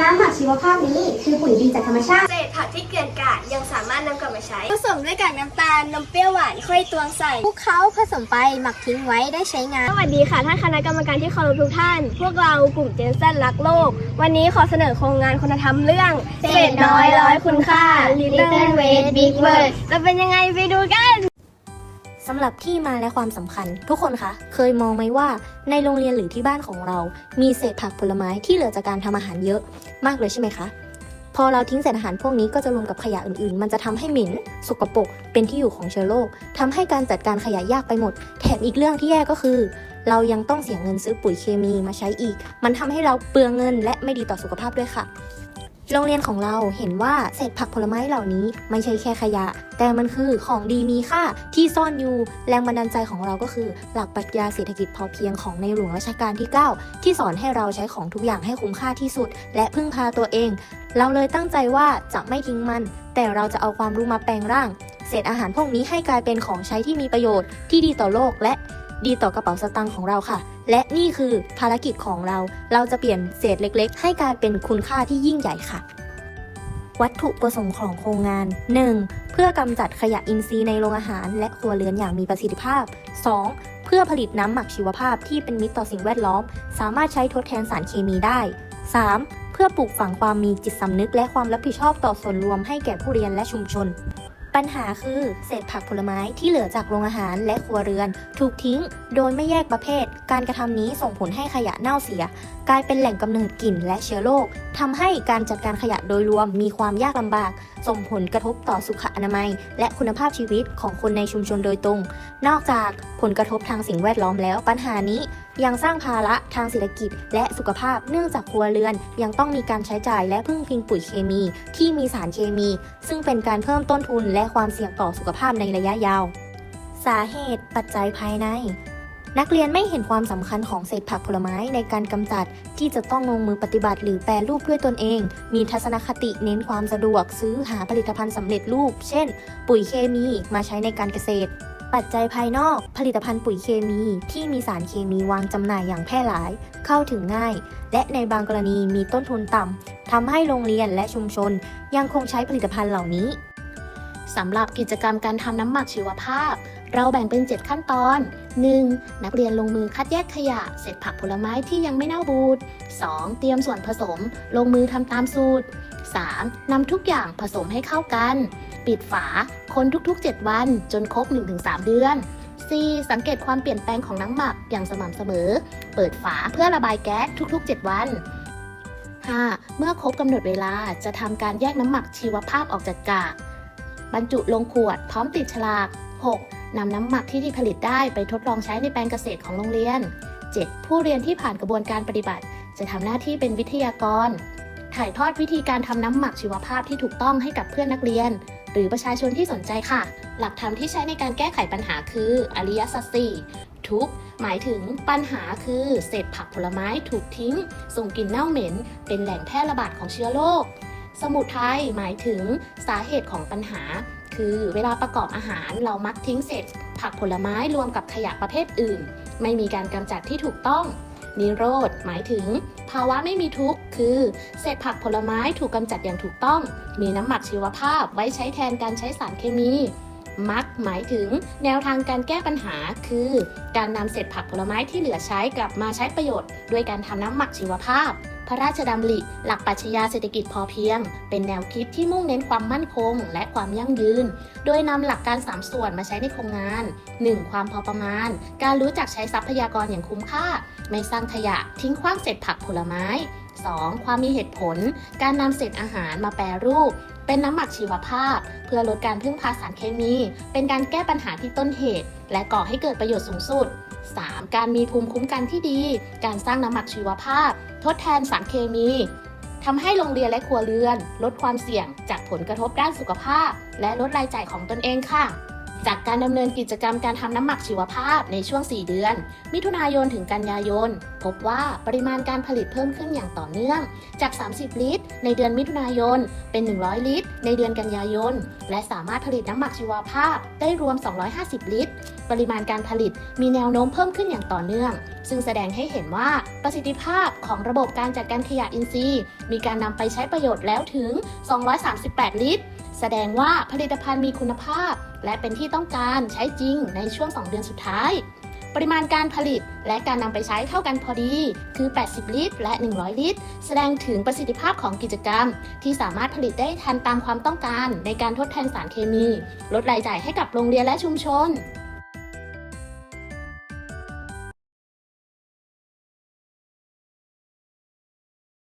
น้ำหมักชีวภาพนี้คือปุ๋ยดีจากธรรมชาติ เศษผักที่เกลื่อนกลาดยังสามารถนำกลับมาใช้ ผสมด้วยกากน้ำตาลนมเปรี้ยวหวานค่อยตวงใส่คลุกเคล้าผสมไปหมักทิ้งไว้ได้ใช้งาน สวัสดีค่ะท่านคณะกรรมการที่เคารพทุกท่าน พวกเรากลุ่มเจนสันรักโลก วันนี้ขอเสนอโครงงานคุณธรรมเรื่องเศษน้อยร้อยคุณค่า Little Waste Big Word จะเป็นยังไงไปดูกัน สำหรับที่มาและความสำคัญ ทุกคนคะเคยมองไหมว่าในโรงเรียนหรือที่บ้านของเรา มีเศษผักผลไม้ที่เหลือจากการทำอาหารเยอะมากเลยใช่ไหมคะ พอเราทิ้งเศษอาหารพวกนี้ก็จะรวมกับขยะอื่นๆ มันจะทำให้เหม็นสกปรกเป็นที่อยู่ของเชื้อโรคทำให้การจัดการขยะยากไปหมด แถมอีกเรื่องที่แย่ก็คือ เรายังต้องเสียเงินซื้อปุ๋ยเคมีมาใช้อีก มันทำให้เราเปลืองเงินและไม่ดีต่อสุขภาพด้วยค่ะ โรงเรียนของเราเห็นว่าเศษผักผลไม้เหล่านี้ไม่ใช่แค่ขยะ แต่มันคือของดีมีค่าที่ซ่อนอยู่แรงบันดาลใจของเราก็คือ หลักปรัชญาเศรษฐกิจพอเพียงของในหลวงรัชกาลที่ 9 ที่สอนให้เราใช้ของทุกอย่างให้คุ้มค่าที่สุด และพึ่งพาตัวเอง เราเลยตั้งใจว่าจะไม่ทิ้งมัน แต่เราจะเอาความรู้มาแปลงร่าง เศษอาหารพวกนี้ให้กลายเป็นของใช้ที่มีประโยชน์ที่ดีต่อโลกและ ดีต่อกระเป๋าสตางค์ของเราค่ะ และนี่คือภารกิจของเรา เราจะเปลี่ยนเศษเล็กๆ ให้กลายเป็นคุณค่าที่ยิ่งใหญ่ค่ะ วัตถุประสงค์ของโครงงาน 1. เพื่อกำจัดขยะอินทรีย์ในโรงอาหาร และครัวเรือนอย่างมีประสิทธิภาพ 2. เพื่อผลิตน้ำหมักชีวภาพที่เป็นมิตรต่อสิ่งแวดล้อม สามารถใช้ทดแทนสารเคมีได้ 3. เพื่อปลูกฝังความมีจิตสำนึกและความรับผิดชอบต่อส่วนรวมให้แก่ผู้เรียนและชุมชน ปัญหาคือเศษผักผลไม้ที่เหลือจากโรงอาหารและครัวเรือน ถูกทิ้งโดยไม่แยกประเภท การกระทำนี้ส่งผลให้ขยะเน่าเสีย กลายเป็นแหล่งกำเนิดกลิ่นและเชื้อโรคทำให้การจัดการขยะโดยรวมมีความยากลำบาก ส่งผลกระทบต่อสุขอนามัย และคุณภาพชีวิตของคนในชุมชนโดยตรง นอกจากผลกระทบทางสิ่งแวดล้อมแล้วปัญหานี้ยังสร้างภาระทางเศรษฐกิจ และสุขภาพเนื่องจากครัวเรือน ยังต้องมีการใช้จ่ายและพึ่งพิงปุ๋ยเคมี ที่มีสารเคมี ซึ่งเป็นการเพิ่มต้นทุนและความเสี่ยงต่อสุขภาพในระยะยาว สาเหตุปัจจัยภายใน นักเรียนไม่เห็นความสำคัญของเศษผักผลไม้ในการกำจัด ที่จะต้องลงมือปฏิบัติหรือแปรรูปด้วยตนเอง มีทัศนคติเน้นความสะดวก ซื้อหาผลิตภัณฑ์สำเร็จรูป เช่น ปุ๋ยเคมีมาใช้ในการเกษตร ปัจจัยภายนอก ผลิตภัณฑ์ปุ๋ยเคมี ที่มีสารเคมีวางจำหน่ายอย่างแพร่หลาย เข้าถึงง่าย และในบางกรณีมีต้นทุนต่ำทำให้โรงเรียนและชุมชน ยังคงใช้ผลิตภัณฑ์เหล่านี้ สำหรับกิจกรรมการทำน้ำหมักชีวภาพ เราแบ่งเป็น 7 ขั้นตอน 1. นักเรียนลงมือคัดแยกขยะ เศษผักผลไม้ที่ยังไม่เน่าบูด 2. เตรียมส่วนผสม ลงมือทำตามสูตร 3. นำทุกอย่างผสมให้เข้ากัน ปิดฝา คนทุกๆ 7 วัน จนครบ 1-3 เดือน 4. สังเกตความเปลี่ยนแปลงของน้ำหมักอย่างสม่ำเสมอ เปิดฝาเพื่อระบายแก๊สทุกๆ 7 วัน 5. เมื่อครบกำหนดเวลาจะทำการแยกน้ำหมักชีวภาพออกจากกาก บรรจุลงขวดพร้อมติดฉลาก 6. นำน้ำหมักที่ที่ผลิตได้ไปทดลองใช้ในแปลงเกษตรของโรงเรียน 7. ผู้เรียนที่ผ่านกระบวนการปฏิบัติ จะทำหน้าที่เป็นวิทยากร ถ่ายทอดวิธีการทำน้ำหมักชีวภาพที่ถูกต้องให้กับเพื่อนนักเรียน หรือประชาชนที่สนใจค่ะ หลักธรรมที่ใช้ในการแก้ไขปัญหาคืออริยสัจสี่ทุกหมายถึงปัญหาคือเศษผักผลไม้ถูกทิ้ง ส่งกลิ่นเน่าเหม็น เป็นแหล่งแพร่ระบาดของเชื้อโรค สมุทัยหมายถึงสาเหตุของปัญหา คือเวลาประกอบอาหารเรามักทิ้งเศษผักผลไม้รวมกับขยะประเภทอื่น ไม่มีการกำจัดที่ถูกต้องนิโรธหมายถึง ภาวะไม่มีทุกข์ คือเศษผักผลไม้ถูกกำจัดอย่างถูกต้อง มีน้ำหมักชีวภาพไว้ใช้แทนการใช้สารเคมี มักหมายถึง แนวทางการแก้ปัญหา คือ การนำเศษผักผลไม้ที่เหลือใช้กลับมาใช้ประโยชน์ ด้วยการทำน้ำหมักชีวภาพ พระราชดำริ หลักปรัชญาเศรษฐกิจพอเพียง เป็นแนวคิดที่มุ่งเน้นความมั่นคง และความยั่งยืน โดยนำหลักการ 3 ส่วนมาใช้ในโครงงาน 1. ความพอประมาณ การรู้จักใช้ทรัพยากรอย่างคุ้มค่า ไม่สร้างขยะทิ้งขว้างเศษผักผลไม้ 2. ความมีเหตุผล การนำเศษอาหารมาแปรรูป เป็นน้ำหมักชีวภาพ เพื่อลดการพึ่งพาสารเคมี เป็นการแก้ปัญหาที่ต้นเหตุ และก่อให้เกิดประโยชน์สูงสุด 3. การมีภูมิคุ้มกันที่ดี การสร้างน้ำหมักชีวภาพ ทดแทนสารเคมีทำให้โรงเรียนและครัวเรือน ลดความเสี่ยงจากผลกระทบด้านสุขภาพ และลดรายจ่ายของตนเองค่ะ จากการดำเนินกิจกรรมการทำน้ำหมักชีวภาพในช่วง 4 เดือน มิถุนายนถึงกันยายน พบว่าปริมาณการผลิตเพิ่มขึ้นอย่างต่อเนื่อง จาก 30 ลิตร ในเดือนมิถุนายน เป็น 100 ลิตร ในเดือนกันยายน และสามารถผลิตน้ำหมักชีวภาพได้รวม 250 ลิตร ปริมาณการผลิตมีแนวโน้มเพิ่มขึ้นอย่างต่อเนื่อง ซึ่งแสดงให้เห็นว่าประสิทธิภาพของระบบการจัดการขยะอินทรีย์ มีการนำไปใช้ประโยชน์แล้วถึง 238 ลิตร แสดงว่าผลิตภัณฑ์มีคุณภาพ และเป็นที่ต้องการใช้จริงในช่วง 2 เดือนสุดท้าย ปริมาณการผลิตและการนำไปใช้เท่ากันพอดี คือ 80 ลิตร และ 100 ลิตร แสดงถึงประสิทธิภาพของกิจกรรม ที่สามารถผลิตได้ทันตามความต้องการ ในการทดแทนสารเคมี ลดรายจ่ายให้กับโรงเรียนและชุมชน